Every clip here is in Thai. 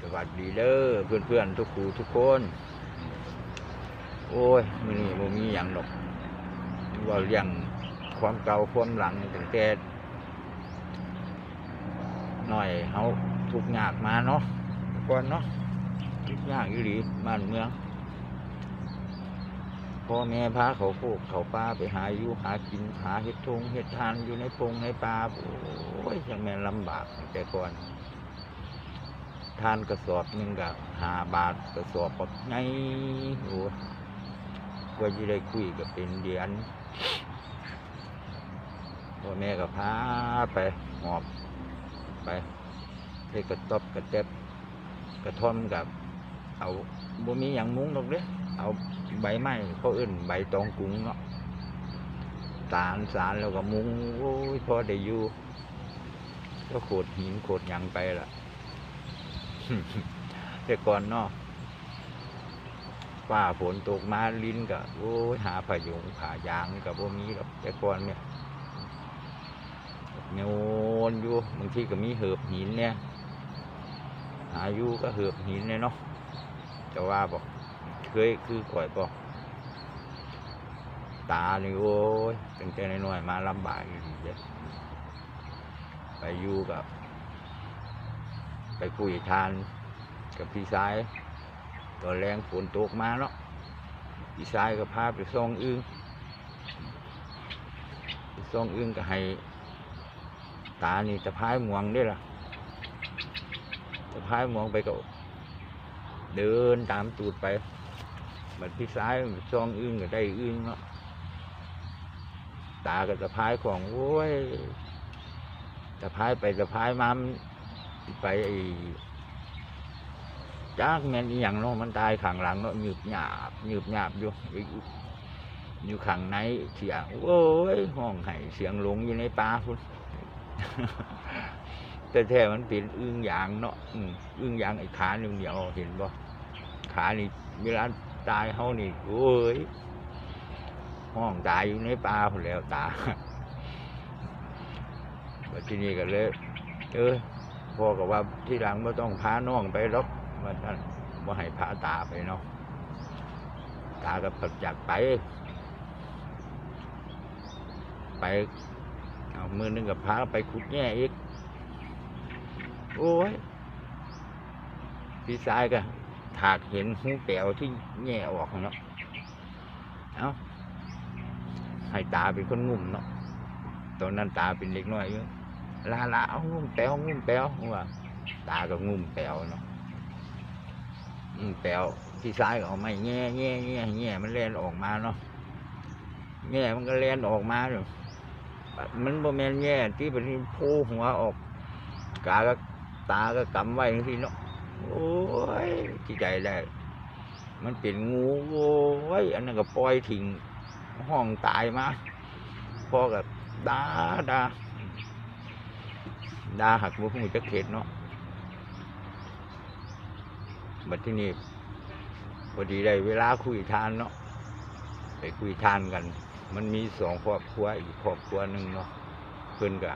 สวัสดีเด้อเพื่อนๆทุกครูทุกคน โอ้ยมือนี้บ่มีอย่างหนกว่าเรื่องความเก่าความหลังตั้งแต่หน่อยเขาทุกยากมาเนาะก่อนเนาะทุกยากอยู่ดีบ้านเมือง พ่อแม่พาเขาโคกเขาป้าไปหาอยู่หากินหาเห็ดทงเห็ดทานอยู่ในปงในป่าโอ้ยยังแม่ลำบากแต่ก่อนทานกระสอบหนึ่งกับหาบาทกระสอบแบบไงโอ้ยกว่าจะได้คุยกับเป็นเดือนพ่อแม่ก็พาไปหอบไปเทกระตอบกระเจ็บกระท่อมกับ เอาบ่มีอย่างมุ้งหรอกเด้เอา ใบไม้เขาเอื่นใบตองกุ้งเนาะสารสารแล้วก็มุ้งโอ้ยพอได้อยู่ก็โขดหินโขดยังไปล่ะแต่ก่อนเนาะฝ้าฝนตกมาลิ้นกับโอ้ยหาผายงผายางกับพวกนี้หรอกแต่ก่อนเนี่ยโยนอยู่บางทีก็มีเหือบหินเนี่ย หาอยู่ก็เหือบหินเนี่ยเนาะจะว่าบอก เคยคือข่อยบอกตานี่โอ้ยตั้งแต่น้อยๆมาลำบากอยู่ดีเด้ไปอยู่กับ ไปคุยทานกับพี่ชายตอนแรงฝนตกมาเนาะพี่ชายก็พาไปซ่องอึ้งซ่องอึ้งก็ให้ ตานี่ตะพายหมวงได้ล่ะตะพายหมวงไปก็เดินตามตูดไป บัดพี่ชายมันซ่องอึ้งก็ได้อึ้งเนาะตากับตะพายของโว้ยตะพายไปตะพายมาไปไอ้จักแม่นอหย่างเนาะมันตายขังหลังเนาะหยืบหยาบหยืบหยาบอยู่อยู่ขังในเสียงโอ้ยห้องไห้เสียงหลงอยู่ในป่าพุ่นแต่แท้มันเป็นอึ้งยางเนาะอึ้งยางไอ้ขาหนึ่งเดียวเห็นบ่ขานี่เวลา ตายเฮานี่โอ้ยห้องตายอยู่ในป่าแล้วตาบัดที่นี้ก็เลยเออพ่อก็ว่าที่หลังไม่ต้องพาน้องไปหรอกว่าท่านว่าให้พาตาไปเนาะตาก็ผัดจากไป ไปเอามือหนึงกับพาไปขุดแง่อีก โอ้ยพี่ชายก็ ถากเห็นหูแปวที่แง่ออกเนาะเอาให้ตาเป็นคนงุ่มเนาะตอนนั้นตาเป็นเด็กน้อยอยู่ลาลาเอางุ่มแปวงุ่มแปวว่าตาก็งุ่มแปวเนาะงุ่มแปวที่ซ้ายก็เอาไม้แง่แง่แง่แง่มันเล่นออกมาเนาะแง่มันก็เล่นออกมาอยู่มันบ่แม่นแง่ที่เป็นโผล่หัวออกกาก็ตาก็กำไว้ทีเนาะ โอ้ยที่ใจได้ มันเป็นงูโอ้ยอันนั้นก็ปล่อยทิ้งห้องตายมาพ่อกับดาดาดาหักบุหูจะเข็ดเนาะบัดที่นี่พอดีได้เวลาคุยทานเนาะไปคุยทานกัน มันมีสองครอบครัวอีกครอบครัวหนึ่งเนาะเพื่อนก็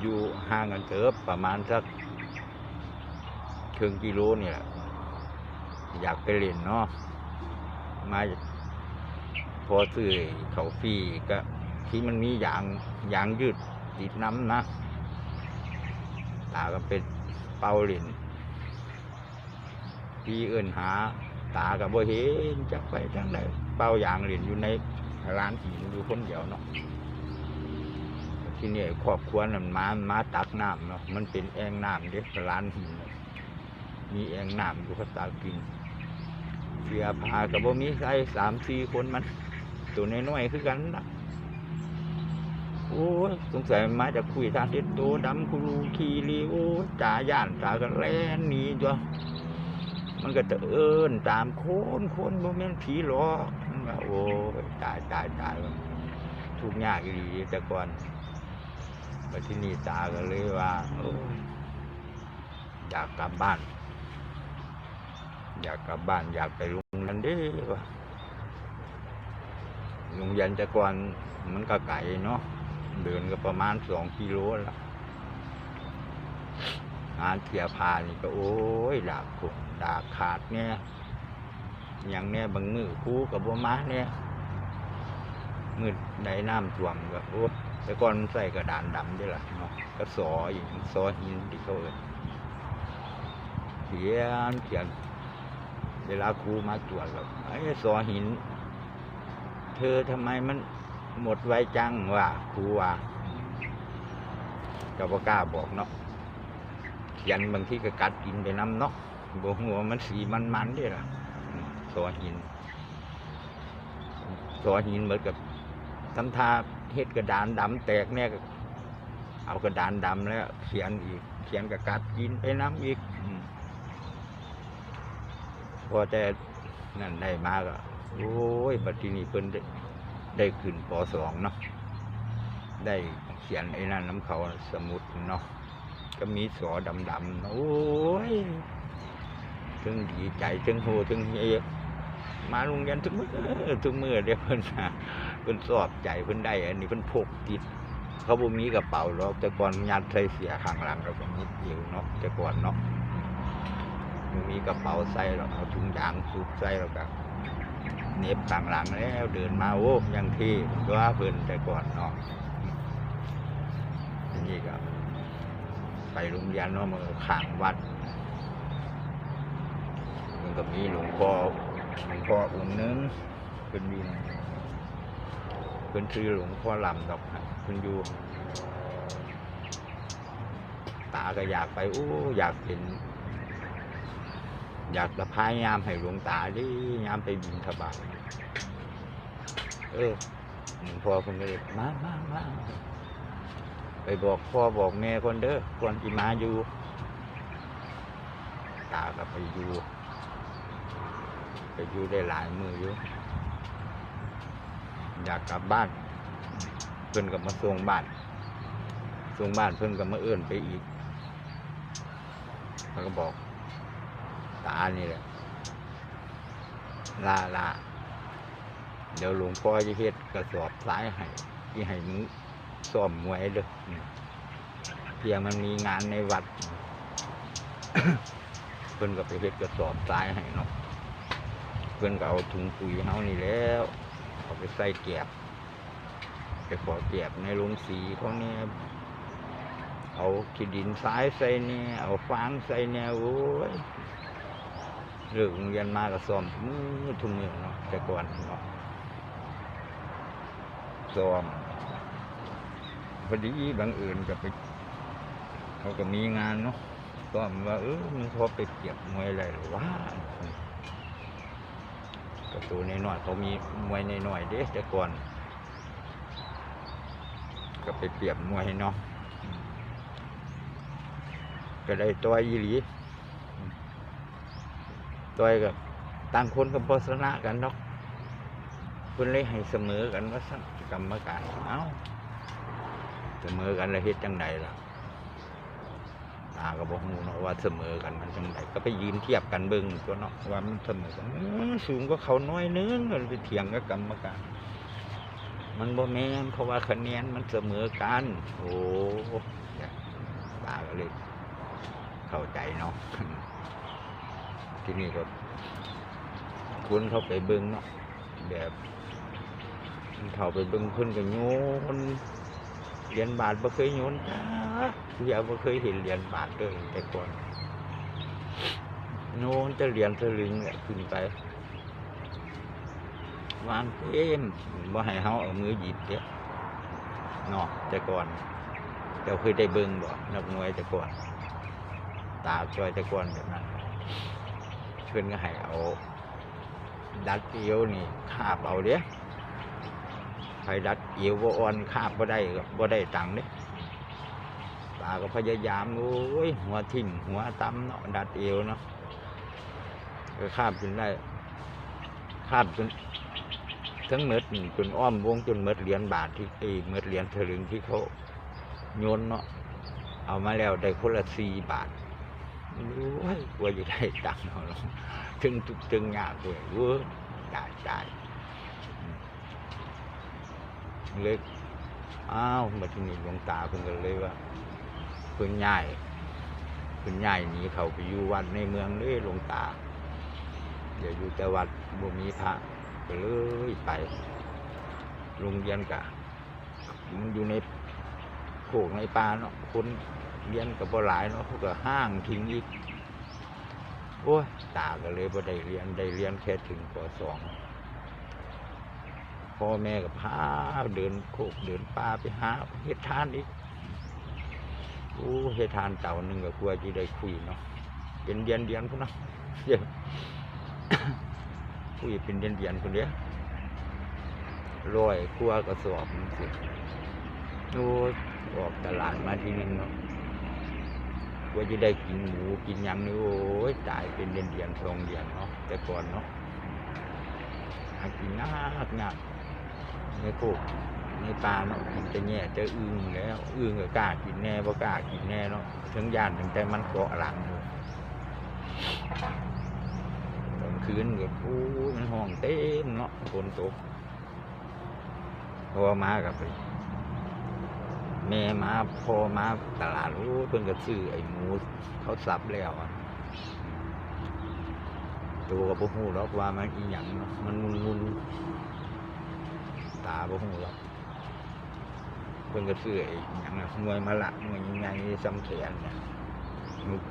อยู่ห่างกันเติบประมาณสัก ครึ่งกิโลนี่แหละอยากไปเล่นเนาะมาพอซื้อเขาฟรีก็ที่มันมียางยางยืดติดน้ำนะตาก็เป็นเป่าหลินพี่เอื่นหา ตากับบ่เห็นจักไปจังไดเป่ายางหลินอยู่ในร้านหินอยู่คนเดียวเนาะที่นี่ครอบครัวนั่นมามาตักน้ำเนาะมันเป็นแอ่งน้ำเด็กร้านหิน มีแอ่งน้ำอยู่เขาตากินเสียพากับบ่มีใส่สามสี่คนมัน ตัวน้อยๆคือกันนะโอ้ยสงสัยมาจากคุยทางทิศโตดำคุรูคีรีโอ้จ่าย่านจ่ากันแล่นหนีจ้ะมันก็จะเอินตามโคนโคนโมเมนผีหลอกโอ้ยตายตายตายทุกยากอยู่ดีแต่ก่อนมาที่นี่ตาก็เลยว่าอยากกลับบ้าน อยากกลับบ้านอยากไปโรงเรียนด้ว่าโรงเรียนแต่ก่อนมันก็ไกลเนาะเดินก็ประมาณสองกิโลละงานเสียพานี่ก็โอ้ยดาบขดดาบขาดเนี่ยอย่างเนี้ยบางมือคู่กับบัวมาเนี่ยมือใดน้ำท่วมก็โอ้แต่ก่อนใส่กระดานดำด้วยล่ะเนาะก็สออีกสอหินที่เขาเอิ้นเขียนเขียน เวลาครูมาตรวจแบบไอ้สอหิน เธอทำไมมันหมดไวจังว่าครูว่าเจ้าก็กล้าบอกเนาะเขียนบางที่ก็กัดกินไปน้ำเนาะบอกหัวามันสีมันมันๆด้วยล่ะสอหินสอหินเหมือนกับทำทาเฮ็ดกระดานดำแตกเนี่ยเอากระดานดำแล้วเขียนอีก เขียนกับกัดกินไปน้ำอีก พอแต่นั่นได้มาก็โอ้ยบัดทีนี้เพิ่นได้ได้ขึ้นปสองเนาะได้เขียนไอ้นั่นน้ำเขาสมุดเนาะก็มีสอดำๆโอ้ยถึงดีใจถึงโหถึงเฮียมาโรงเรียนทุกมือทุกมือเดี๋ยวเพิ่นนะเพิ่นสอบใจเพิ่นได้ อันนี้เพิ่นพกติดเขาบ่มีกระเป๋าหรอกแต่ก่อนยัดใส่เสียข้างหลังเราก็นิดเดียวเนาะแต่ก่อนเนาะ มันมีกระเป๋าใส่เราเอาถุงยางสูบใส่เราก็เน็บต่างหลังแล้วเดินมาโอ้ยังที่ก็ว่าเพิ่นแต่ก่อนเนาะทีนี้ก็ไปโรงเรียนเนาะมือขางวัด มันก็มีหลวงพ่อหลวงพ่อองค์นึงเพิ่นอยู่เพิ่นชื่อหลวงพ่อลำดอกนะเพิ่นอยู่ตาก็อยากไปโอ้อยากเห็น อยากจะพายามให้หลวงตาดิยามไปบินทบาทเออหลวงพ่อคนเลยมามามาไปบอกพ่อบอกแม่คนเด้อคนที่มาอยู่ ตาก็ไปอยู่ ไปอยู่ได้หลายมืออยู่ อยากกลับบ้าน เพิ่นก็มาส่งบ้านส่งบ้านเพิ่นก็มาเอื้อนไปอีกเขาก็บอก ตานี่แหละลาลาเดี๋ยวหลวงพ่อจะเฮ็ดกระสอบซ้ายให้ที่ให้มึงซ่อมมวยเด้อเพียงมันมีงานในวัดเพิ่นก็ไปเฮ็ดกระสอบซ้ายให้เนาะเพิ่นก็เอาถุงปุ๋ยเฮานี่แล้วเอาไปใส่แกบไปขอแกบในโรงสีเขาเนี่ยเอาขี้ดินซ้ายใส่เนี่ยเอาฟางใส่เนี่ยโอ้ย เลิกโรงเรียนมาก็ซ้อมทุกมือเนาะแต่ก่อนเนาะซ้อมพอดีบางอื่นก็ไปเขาก็มีงานเนาะซ้อมว่าเออมึงพอไปเก็บมวยอะไรหรือว่าก็ตัวใน้อยเขามีมวยใน้อยเด้แต่ก่อนก็ไปเปรียบมวยเนาะก็ได้ตัวอีหลี ต่อยกับต่างคนกับพชนะกันเนาะเพิ่นเลยให้เสมอกันว่าสั่งกรรมการเอ้าเสมอกันแล้วเฮ็ดจังไดล่ะตาก็บอกฮู้เนาะว่าเสมอกันมันจังไดก็ไปยืนเทียบกันเบิ่งตัวเนาะว่ามันเสมอกันสูงก็เขาน้อยนึงก็ไปเถียงกับกรรมการมันบ่แม่นเพราะว่าคะแนนมันเสมอกัน โอ้ตาก็เลยเข้าใจเนาะ ที่นี่ก็คุณเข้าไปเบิ้งเนาะแบบเข้าไปเบิ้งเพิ่นก็โยนเหรียญบาทบ่เคยโยนจ้าเดียวบ่เคยเห็นเหรียญบาทเลยแต่ก่อนโยนจะเหรียญสลึงแหละขึ้นไปวางเต็มบ่ให้เฮาเอามือหยิบเด้เนาะแต่ก่อนเจ้าเคยได้เบิ่งบ่นักมวยแต่ก่อน ตาช่วยแต่ก่อนแบบนั้น เพื่นก็ให้เอา ดัดเอวนี่คาบเอาเด้ใครดัดเอวบ่อ่อนคาบบ่ได้ก็บ่ได้ตังค์เด้ตาก็พยายามโอ้ยหัวทิ่มหัวตั้มเนาะดัดเอวเนาะก็คาบจนได้คาบจนทั้งเม็ดจนอ้อมวงจนเม็ดเหรียญบาทที่ไอ้เม็ดเหรียญสลึงที่เขาโยนเนาะเอามาแล้วได้คนละสี่บาท โอ้ยกลัว่าจะได้ตังค์เอาหรอกถึงทุกถึงยากเลยเว้ยได้ได้อืมเลยอ้าวมาที่นี่หลวงตาเพิ่นก็เลยว่าเพิ่นย้ายขึ้นใหญ่หนีเขาไปอยู่วัดในเมืองเลยหลวงตาเดี๋ยวอยู่แต่วัดบ่มีพระก็เลยไปโรงเรียนกะมันอยู่ในโขกในป่าเนาะคน เรียนกับบ่หลายเนาะเขาก็ห้างทิ้งอีกโอ้ยตาก็เลยบ่ได้เรียนได้เรียนแค่ถึงปสองพ่อแม่ก็พาเดินโคกเดินป่าไปหาเฮ็ดทานอีกโอ้เฮ็ดทานเต่าหนึ่งก็กลัวจะได้คุยเนาะเป็นเดียนเดียนพุ่นเนาะเดียคุยเป็นเดียนเดียนคนเดียวร้อยกลัวก็สอบมันสิโอ้ออกตลาดมาทีนึงเนาะ ว่าจะได้กินหมูกินยังนี่โอ้ยตายเป็นเดือนเดือนสองเดือนเนาะแต่ก่อนเนาะหากินยากยากในโคกในป่าเนาะกินจะแย่จะอึ้งแล้วอึ้งก็กล้ากินแน่บ่กล้ากินแน่เนาะถึงยานถึงแต่มันเกาะหลังอยู่ตอนคืนก็โอ้ยมันห้องเต็มเนาะฝนตกพอมากับไป แม่มาพ่อมาตลาดโอ้เพิ่นก็ซื้อไอ้หมูเขาสับแล้วอะตัวก็บ่ฮู้หรอกว่ามันอีหยังเนาะมันมุนๆตาบ่ฮู้หรอกเพิ่นก็ซื้อไอ้หยังอะหน่วยมะละหน่วยใหญ่ๆซ้ำแขนเนี่ยนุก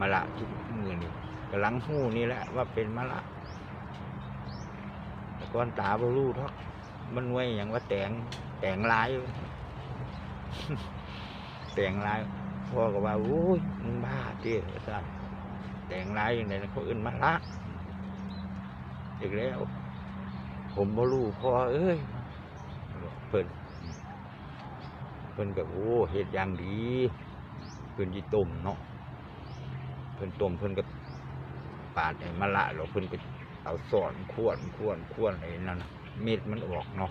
มะละทุกมือนี่กำลังฮู้นี่แหละว่าเป็นมะละแต่ก่อนตาบ่รู้ทอกมันหน่วยหยังว่าแตงแตงลาย แต่งลายพ่อก็ว่าโอ้ยมึงบ้าเจ้สันแต่งลายอย่างไรเขาอื่นมาละอีกแล้ว ผมบ่รู้พ่อเอ้ยเพิ่นเพิ่นกับโอ้เฮ็ดอย่างดีเพิ่นจีต้มเนาะเพิ่นต้มเพิ่นก็ปาดไอ้มะละแล้วเพิ่นก็เอาสอนขวนขวนขวนไอ้นั่นนะเม็ดมันออกเนาะ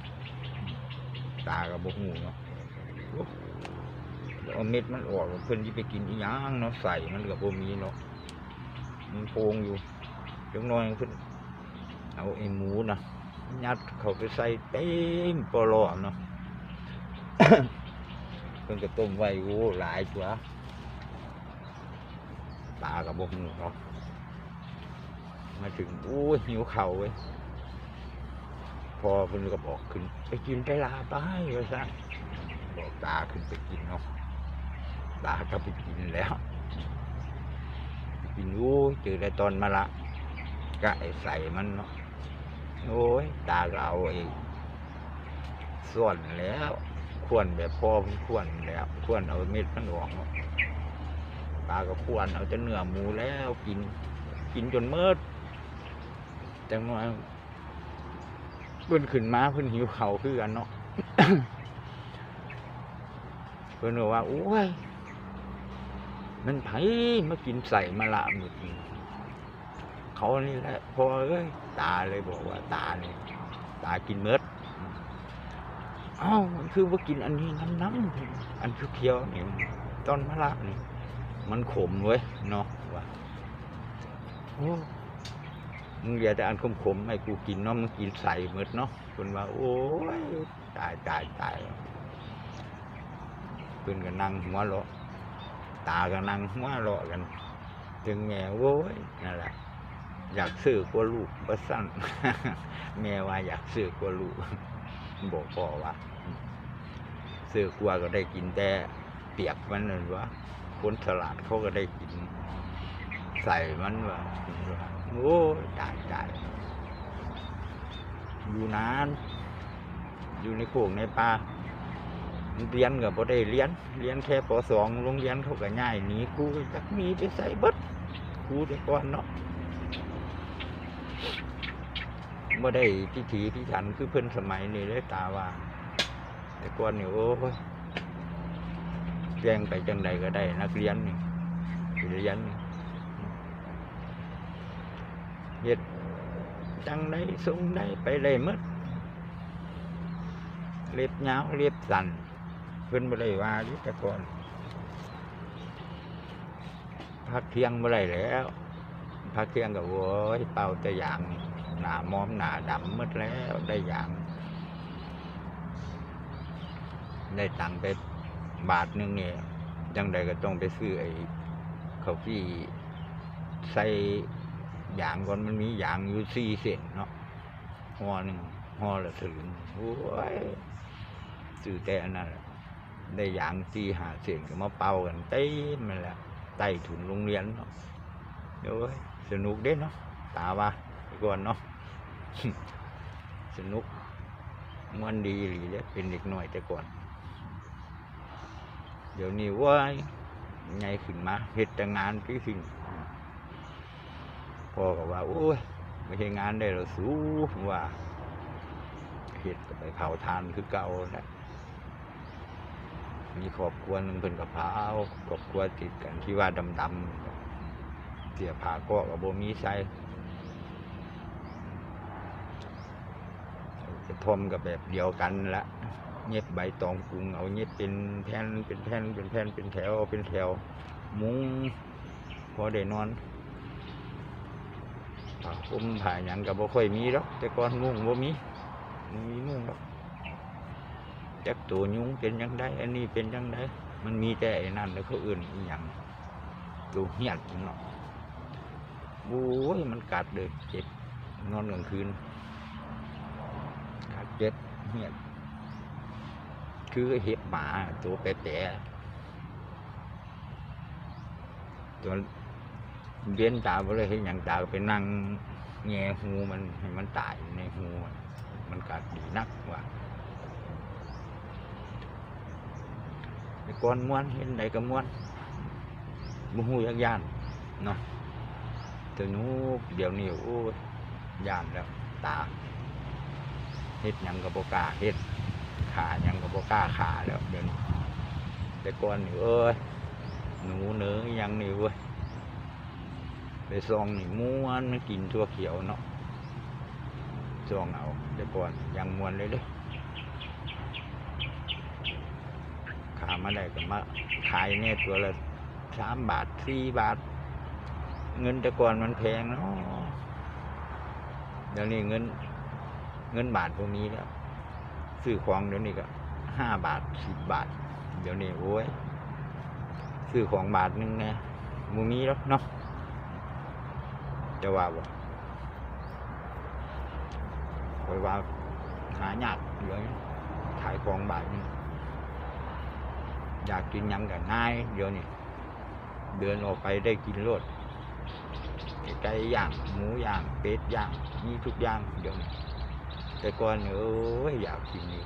ตากับบ่หูเนาะ เอาเม็ดมันออกเพิ่นสิไปกินอีหยังเนาะใส่มันก็บ่มีเนาะมันโพงอยู่จังน้อยเพิ่นเอาไอ้หมูนะยัดเข้าไปใส่เต็มปลอเนาะเพิ่นก็ต้มไว้โอ้หลายตัวตากับบ่ฮู้เนาะมาถึงโอ้หิวเข้าเว้ยพอเพิ่นก็บอกขึ้น ไปกินไปลาไปว่าซั่ บอกตาขึ้นไปกินเนาะตาก็ไปกินแล้วกินโอ้เจอแต่ตอนมาละก็ไอใส่มันเนาะโอ้ยตาเอาไอ้ส่วนแล้วควรแบบพ่อมันควรแล้วควรเอาเม็ดมันออกเนาะตาก็ควรเอาแต่เนื้อหมูแล้วกิน กินจนเมิดจังหวะเพิ่นขึ้นมาเพิ่นหิวเขาคือกันเนาะ พิ่นบอกว่าโอ้ยมันไผมากินใส่มาละหมึกเขานี่แหละพอเอ้ยตาเลยบอกว่าตาเนี่ยตากินเมดอ้ามันคือว่ากินอันนี้น้ำน้ำอันเขียวๆนี่ต้นมะละนี่มันขมเว้ยเนาะว่าโอ้มึงอย่าแต่อันขมขมๆให้กูกินเนาะมึงกินใส่เมดเนาะคนว่า โอ้ยตายตายตาย เพิ่นก็นั่งหัวเราะตาก็นั่งหัวเราะกันถึงแม่โว้ยนั่นแหละอยากซื้อกว่าลูกว่าสั้นแม่ว่าอยากซื้อกว่าลูกบอกพ่อว่าซื้อกว่าก็ได้กินแต่เปียกมันนั่นวะคนสลัดเขาก็ได้กิน ใส่มันว่าโอ้ตายตายอยู่นาน อยู่ในโขงในป่า เรียนก็บ่ได้เรียน เรียนแค่ปสองโรงเรียนเขาก็ง่ายหนีครูจักมีไปใส่บิดครูแต่ก่อนเนาะบ่ได้พิถีพิถันคือเพิ่นสมัยนี้เลยตาว่า แต่ก่อนนี่โอ้ยแจ้งไปจังใดก็ได้ นักเรียนนี่เรียนนี่เฮ็ดจังได้ส่งได้ไปได้หมดเล็บยาวเล็บสั้น พิ่นบ่ได้ว่าอยู่แต่ก่อนพักเที่ยงบ่ได้แล้วพักเที่ยงก็โว้ยเป่าแต่อย่างหน้ามอมหน้าดำหมดแล้วได้อย่างได้ตังไปบาทหนึงเนี่ยยังใดก็ต้องไปซื้อไอ้ข้าวฟี่ใส่ยางก่อนมันมียางอยู่สี่เส้นเนาะห่อหนึ่งห่อละสลึงโอ้ยซื้อแต่อันนั้นแหละ ได้ยางสี่หาเส้นก็มาเป่ากันเต้มมันแหละใต้ถุนโรงเรียนเนาะเดี๋ยวเว้ยสนุกเด้เนาะตาว่าก่อนเนาะสนุกมันดีหรือเลยเป็นเด็กหน่อยแต่ก่อน เดี๋ยวนี้ว่าไงขึ้นมาเฮ็ดแต่งานที่สิ่งพ่อก็ว่าโอ้ยไม่ใช่งานได้หรอกสู้ว่าเฮ็ดก็ไปเผาทานคือเก่าแหละ มีครอบครัวหนึงเพิ่นกับเผาครอบครัวติดกันที่ว่าดำๆเสียผาก็กับโบมีใส่จะทมกับแบบเดียวกันละเย็บใบตองกรุงเอาเย็บเป็นแผ่นเป็นแผ่นเป็นแผ่นเป็นแถวเป็นแถว มุ้งพอได้นอนผ้าห่มผ้าหยังกับบ่ค่อยมีหรอกแต่ก่อนมุ้งบ่มีมีมุ้งหรอก จักตัวยุงเป็นยังไงอันนี้เป็นยังไงมันมีแต่ไอ้นั่นแล้วเขาอื่นอีหยังตัวเหี้ยนเนาะโอ้ยมันกัดเลยเจ็บนอนกลางคืนกัดเจ็บเหี้ยนคือเห็บหมาตัวแปะๆตัวเบี้ยนตาไปเลยเห็นอย่างตาไปนั่งแง่หูมันให้มันตายในหูมันมันกัดดีนักว่า ไอ้ก้อนม้วนเห็นใดก็ม้วนมูหูยักย่านเนาะตัวหนูเดี๋ยวนี้โอ้ยย่านแล้วตาเฮ็ดยังกับบกล้าเฮ็ดขายังก็บ่กล้าขาแล้วเดี๋ยวนี้แต่ก่อนนี่เอ้ยหนูเนื้อยังนี่เว้ยไปซองนี่ม้วนมันกินทั่วเขียวเนาะซองเอาแต่ก่อนยังมวนเลยเด้อ ขามาได้ก็มาขายเนี่ยตัวละสามบาทสี่บาท เงินแต่ก่อนมันแพงเนาะเดี๋ยวนี้เงิน เงินบาทพวกนี้แล้วซื้อของเดี๋ยวนี้ก็ห้าบาทสิบบาท เดี๋ยวนี้โอ้ยซื้อของบาทหนึงเนี่ยมูมีแล้วเนาะจะว่าบ่คอยว่าหายากเดี๋ยขายของบาทนึง อยากกินยังกันง่าย เดี๋ยวนี้เดินออกไปได้กินรสไก่ย่างหมูย่างเป็ดย่างมีทุกอย่างเดี๋ยวนี้แต่ก่อนเนี่อยอยากกินนี่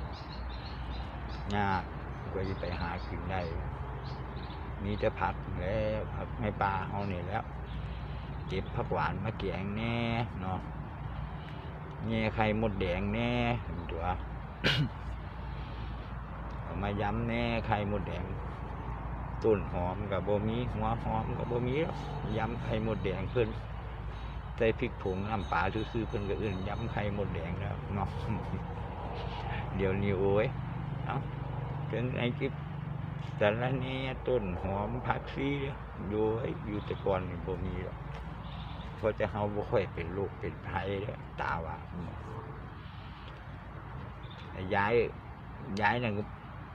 ยากกว่าจะไปหากินได้มีแต่ผักแล้วผักให้ปลาเอาเนี่ยแล้วเก็บผักหวานมาแกงแน่เนาะแง่ไข่มดแดงแน่ตัว มาย้ำแน่ไข่หมดแดงต้นหอมกับโบมีหัวหอมกับโบมีแล้วย้ำไข่หมดแดงขึ้นใส่พริกผงน้ำปลาซื้อๆเพิ่นก็อื่นย้ำไข่หมดแดงแล้วเนาะเดี๋ยวนี้โอ้ยเอาเป็นไอ้ที่แต่ละนี้ต้นหอมผักซีอยู่ไอ้อยู่แต่ก่อนนี่บ่มีหรอกเพราะจะเฮาบ่ค่อยเป็นโรคเป็นภัยแล้วตาว่าอืมไอ้ายย้ายนั่น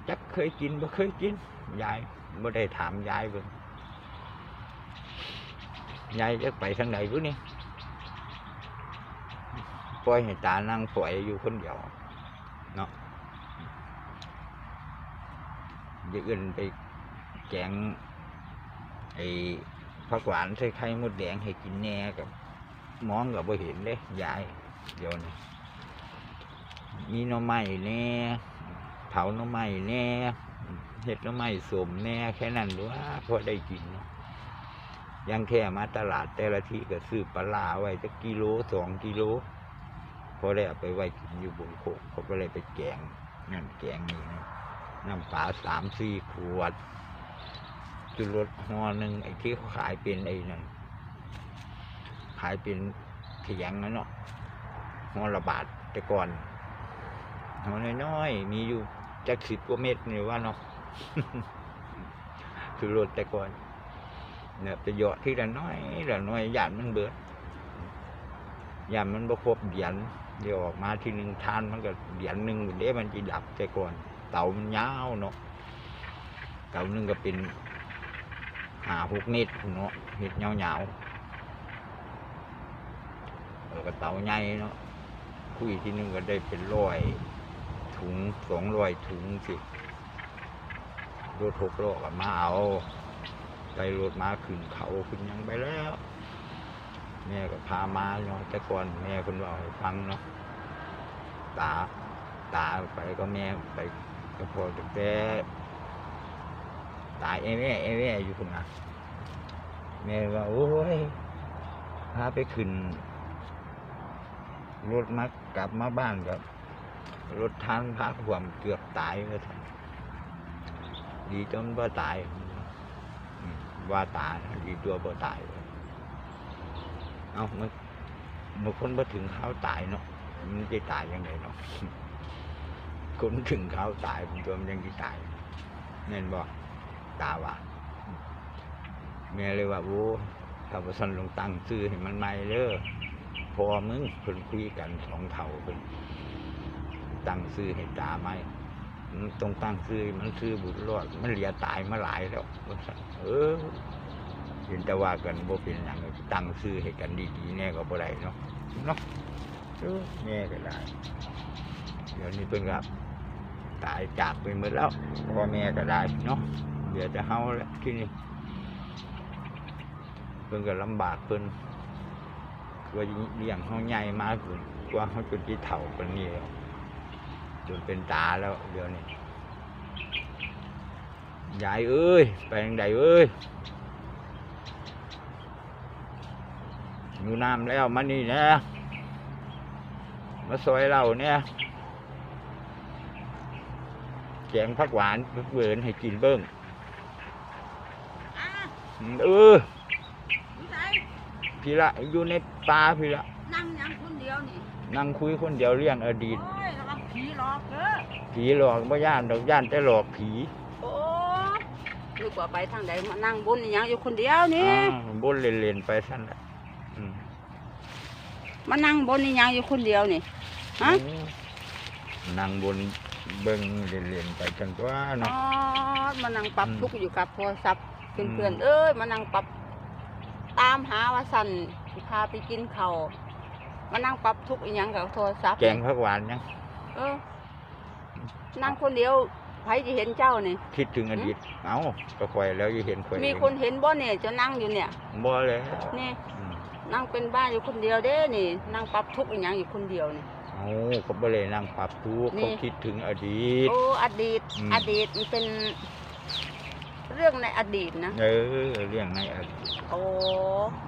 จักเคยกินบ่เคยกินยายบ่ได้ถามยายเบิ่งยายจะไปทางไหนกูนี่ปล่อยให้ตานั่งปล่อยอยู่คนเดียวเนาะอย่าอื่นไปแกงไอ้ผักหวานใส่ไข่มดแดงให้กินแน่กับมองกับบ่เห็นเลยยายเดี๋ยวนี้มีหน่อไม้แหน่ เผาน่อไม้แน่เห็ดน่อไม้สมแน่แค่นั้นหรือว่าพอได้กินยังแค่มาตลาดแต่ละที่ก็ซื้อปลาร้าไว้จะกิโลสองกิโลพอได้เอาไปไว้กินอยู่บนโคกเขาก็เลยไปแกงนั่นแกงนี่นะน้ำปลาสามสี่ขวดจุรสหอหนึ่งไอ้ที่เขาขายเป็นไอ้นั่นขายเป็นเขียงนะเนาะหอละบาทแต่ก่อนห่อน้อยๆมีอยู่ จักสิบกว่าเม็ดนี่ว่าเนาะจุรสแต่ก่อนเนี่ยไปหยาะที่ละน้อยละน้อยหยาดมันเบิดยามมันบ่ครบเหรียญเดี๋ยวออกมาทีหนึ่งทานมันก็เหรียญหนึ่งเด้มันจะดับแต่ก่อน เต่ามันยาวเนาะเต่าหนึ่งก็เป็นหาหกเมตรเนาะเห็ดยาวๆแล้วก็เตาใหญ่เนาะคุยที่นึงก็ได้เป็นร้อย ถุงสองร้อยถุงสิรถหกล้อก็มาเอา ไปรถมาขึ้นเขาขึ้นยังไปแล้ว แม่ก็พามาเนาะแต่ก่อนแม่คนบอกให้ฟังเนาะตาตาไปก็แม่ไปก็พอแต่ตายเอ้แม่เอ้แม่อยู่คนนะแม่ว่าโอ้ยพาไปขึ้นรถมากลับมาบ้านกับ รถทางพาขวามเกือบตายเลยท่านดีจนว่าตายว่าตายดีตัวบ่ตาย เอามันมันคนมาถึงข้าวตายเนาะมันจะตายยังไงเนาะคนถึงข้าวตายผมตัวมันยังจะตายแน่นบอกตาว่าแม่เลยว่าโอ้ถ้าว่าสันลงตังซื้อให้มันใหม่เด้อพอมึงเพิ่นคุยกันสองเท่าเพิ่น ตั้งซื้อให้ตาไหมมันต้องตั้งซื้อมันซื้อบุญรอดมันเหลียตายมาหลายแล้วเออเห็นแต่ว่ากันบ่เป็นหยังตั้งซื้อให้กันดีๆแน่ก็บ่ได้เนาะเนาะเออแม่ก็ได้เดี๋ยวนี้เพิ่นก็ตายจากไปหมดแล้วพ่อแม่ก็ได้เนาะเดี๋ยวจะเฮาแล้วที่นี่เพิ่นก็ลำบากเพิ่นว่าเลี้ยงเฮาใหญ่มากขึ้นกว่าเฮาจนที่เฒ่าปานนี้แล้ว จนเป็นตาแล้วเดี๋ยวนี้ยายเอ้ยไปทางใดเอ้ยอยู่น้ำแล้วมานี่นะมาซอยเราเนี่ยแกงผักหวานเบิร์นให้กินเบิ้งอะเออพี่ใจพี่ละอยู่ในป่าพี่ละนั่งยังคนเดียวนี่นั่งคุยคนเดียวเรื่องอดีตโอ้ยระวัง ผีหลอกเด้อผีหลอกบ่ย่านดอกย่านแต่หลอกผีโอ้นึกว่าไปทางใดมานั่งบนนี่ยังอยู่คนเดียวนี่อ่าบนเล่นๆไปสั้นละอืมมานั่งบนนี่ยังอยู่คนเดียวนี่ ฮะอืมนั่งบนเบิ้งเล่นๆไปจังตัวอ๋อเนาะมานั่งปรับอืมทุกข์อยู่กับโทรศัพท์อืมเพื่อนๆเอ้ยมานั่งปรับตามหาว่าสันสิพาไปกินข้าวมานั่งปรับทุกข์อีหยังกับโทรศัพท์แกงผักหวานยัง เออนั่งคนเดียวใครจะเห็นเจ้านี่ คิดถึงอดีตเอ้าก็คอยแล้วจะเห็นคอยมีเองคนเห็นบ่เนี่ยจะนั่งอยู่เนี่ยบ่เลยนี่อืมนั่งเป็นบ้านอยู่คนเดียวเด้นี่ นั่งปรับทุกข์อีหยังอยู่คนเดียวนี่เอ้าเขาบ่เลยนั่งปรับทุกข์นี่เขาคิดถึงอดีต โอ้อดีตอืมอดีตมันเป็นเรื่องในอดีตนะ เออ เรื่องในอดีต โอ้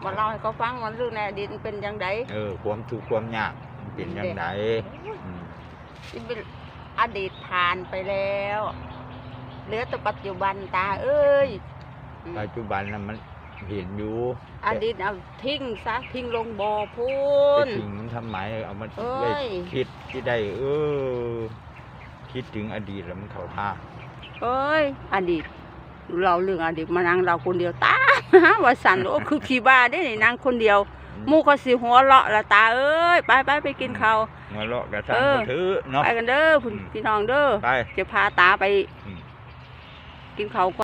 มาเล่าให้เขาฟังว่าเรื่องในอดีตมันเป็นยังไงเออ ความทุกข์ความยากมันเป็นยังไงอืม ที่เป็นอดีตผ่านไปแล้ว เหลือแต่ปัจจุบันตาเอ้ยอืมปัจจุบันน่ะมันเห็นอยู่อดีตเอาทิ้งซะทิ้งลงบ่อพูไปน ถึงมันทำไมเอามาเอ้ย ได้คิดที่ได้ เออ คิดถึงอดีตแล้วมันเข้าท่าเอ้ย อดีต เราเรื่องอดีตมานั่งเราคนเดียวตาว่าสันโอ้คือขี้บ้าได้นี่นั่งคนเดียว หมูเขาสิหัวเราะละตาเอ้ยไปไปไปกินข้าวมาเลาะกระซังเออกระถือเนาะไปกันเด้ออืมพี่น้องเด้อไปจะพาตาไปอืมกินข้าวก่อน